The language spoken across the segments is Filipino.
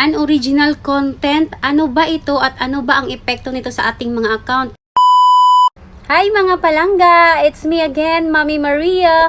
Unoriginal content, ano ba ito at ano ba ang epekto nito sa ating mga account? Hi mga palangga! It's me again, Mami Maria.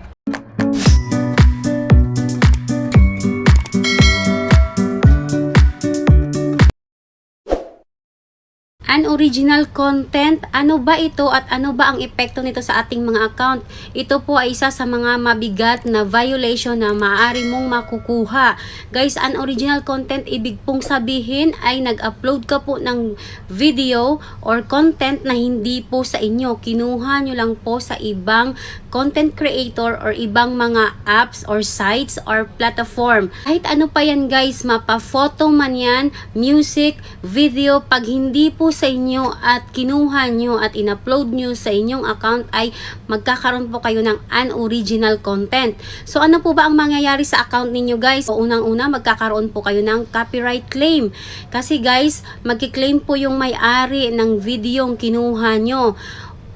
Unoriginal content, ano ba ito at ano ba ang epekto nito sa ating mga account? Ito po ay isa sa mga mabigat na violation na maaari mong makukuha. Guys, unoriginal content, ibig pong sabihin ay nag-upload ka po ng video or content na hindi po sa inyo. Kinuha nyo lang po sa ibang content creator or ibang mga apps or sites or platform. Kahit ano pa yan guys, mapa-photo man yan, music, video, pag hindi po sa inyo at kinuha nyo at in-upload nyo sa inyong account ay magkakaroon po kayo ng unoriginal content. So ano po ba ang mangyayari sa account ninyo guys? So unang-una magkakaroon po kayo ng copyright claim. Kasi guys, magki-claim po yung may-ari ng video kinuha nyo.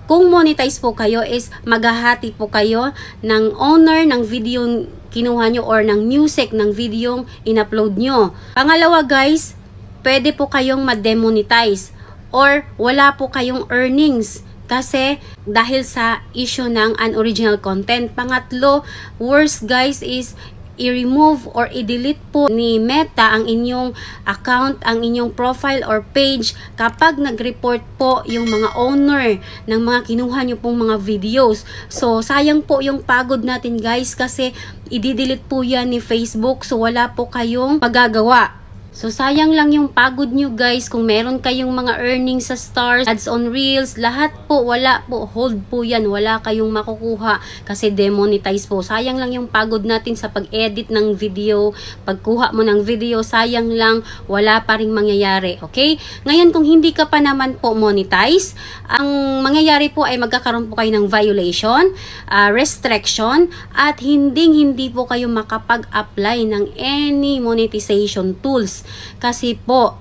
Kung monetize po kayo is maghahati po kayo ng owner ng video kinuha nyo or ng music ng video in-upload nyo. Pangalawa guys, pwede po kayong ma-demonetize or wala po kayong earnings kasi dahil sa issue ng unoriginal content. Pangatlo, worst guys is i-remove or i-delete po ni Meta ang inyong account, ang inyong profile or page kapag nag-report po yung mga owner ng mga kinuha nyo pong mga videos. So, sayang po yung pagod natin guys kasi i-delete po yan ni Facebook so wala po kayong magagawa. So, sayang lang yung pagod nyo guys. Kung meron kayong mga earnings sa stars, ads on reels, lahat po, wala po. Hold po yan. Wala kayong makukuha kasi demonetize po. Sayang lang yung pagod natin sa pag-edit ng video. Pagkuha mo ng video, sayang lang. Wala pa rin mangyayari. Okay? Ngayon, kung hindi ka pa naman po monetize, ang mangyayari po ay magkakaroon po kayo ng violation, ah, restriction, at hindi-hindi po kayo makapag-apply ng any monetization tools kasi po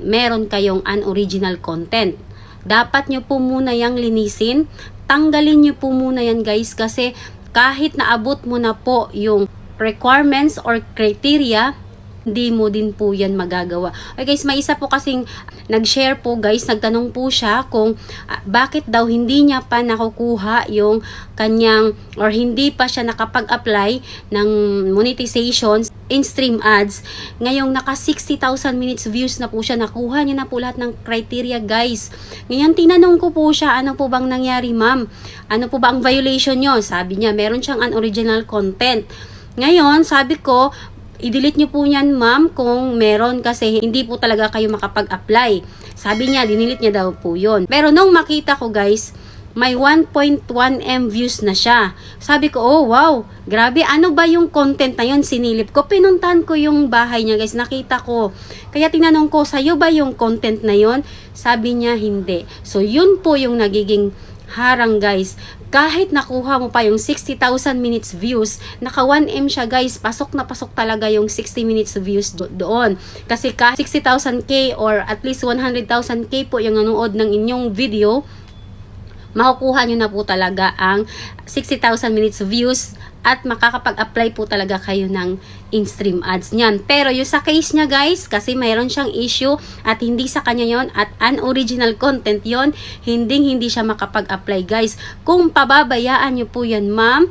meron kayong unoriginal content. Dapat nyo po muna yang linisin. Tanggalin nyo po muna yan guys kasi kahit naabot mo na po yung requirements or criteria, hindi mo din po yan magagawa. Okay guys, may isa po kasing nag-share po guys, nagtanong po siya kung ah, bakit daw hindi niya pa nakukuha yung kanyang or hindi pa siya nakapag-apply ng monetization in-stream ads. Ngayong naka 60,000 minutes views na po siya, nakuha niya na po lahat ng criteria guys. Ngayon tinanong ko po siya, ano po bang nangyari ma'am? Ano po ba ang violation nyo? Sabi niya, meron siyang unoriginal content. Ngayon, sabi ko, i-delete nyo po yan ma'am kung meron kasi hindi po talaga kayo makapag-apply. Sabi niya, dinilit niya daw po yon. Pero nung makita ko guys, may 1.1M views na siya. Sabi ko, oh wow, grabe, ano ba yung content na yun? Sinilip ko, pinuntahan ko yung bahay niya guys, nakita ko. Kaya tinanong ko, sa'yo ba yung content na yun? Sabi niya, hindi. So yun po yung nagiging harang guys. Kahit nakuha mo pa yung 60,000 minutes views, naka 1M siya guys, pasok na pasok talaga yung 60 minutes views do- doon. Kasi kahit 60,000k or at least 100,000k po yung nanood ng inyong video, makukuha nyo na po talaga ang 60,000 minutes views at makakapag-apply po talaga kayo ng in-stream ads niyan. Pero yung sa case niya guys, kasi mayroon siyang issue at hindi sa kanya yon at unoriginal content yon hindi hindi siya makapag-apply guys. Kung pababayaan nyo po yan ma'am,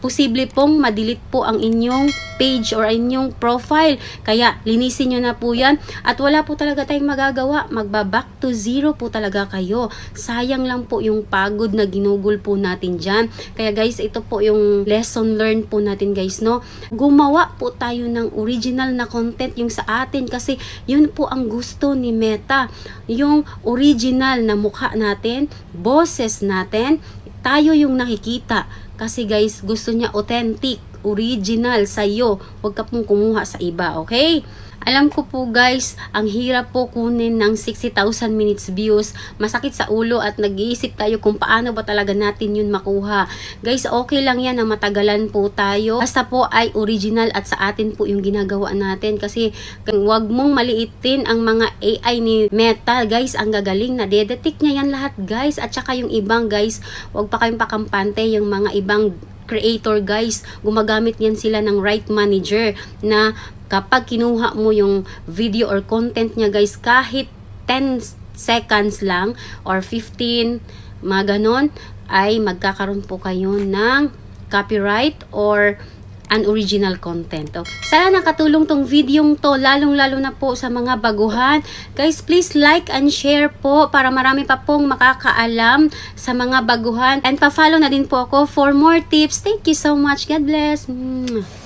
posible pong madelete po ang inyong page or inyong profile. Kaya linisin nyo na po yan at wala po talaga tayong magagawa. Magba-back to zero po talaga kayo. Sayang lang po yung pagod na ginugol po natin dyan. Kaya guys, ito po yung lesson learned po natin guys, no? Gumawa po tayo ng original na content yung sa atin kasi yun po ang gusto ni Meta. Yung original na mukha natin, boses natin, tayo yung nakikita. Kasi guys, gusto niya authentic. Original sa'yo. Huwag ka pong kumuha sa iba, okay? Alam ko po guys, ang hirap po kunin ng 60,000 minutes views. Masakit sa ulo at nag-iisip tayo kung paano ba talaga natin yun makuha. Guys, okay lang yan na matagalan po tayo. Basta po ay original at sa atin po yung ginagawa natin. Kasi wag mong maliitin ang mga AI ni Meta. Guys, ang gagaling na detect niya yan lahat guys. At saka yung ibang guys, wag pa kayong pakampante yung mga ibang creator guys, gumagamit yan sila ng right manager na kapag kinuha mo yung video or content niya guys, kahit 10 seconds lang or 15, mga ganon, ay magkakaroon po kayo ng copyright or unoriginal content. Oh. Sana nakatulong tong videong to, lalong-lalo na po sa mga baguhan. Guys, please like and share po para marami pa pong makakaalam sa mga baguhan. And pa-follow na din po ako for more tips. Thank you so much. God bless. Mwah.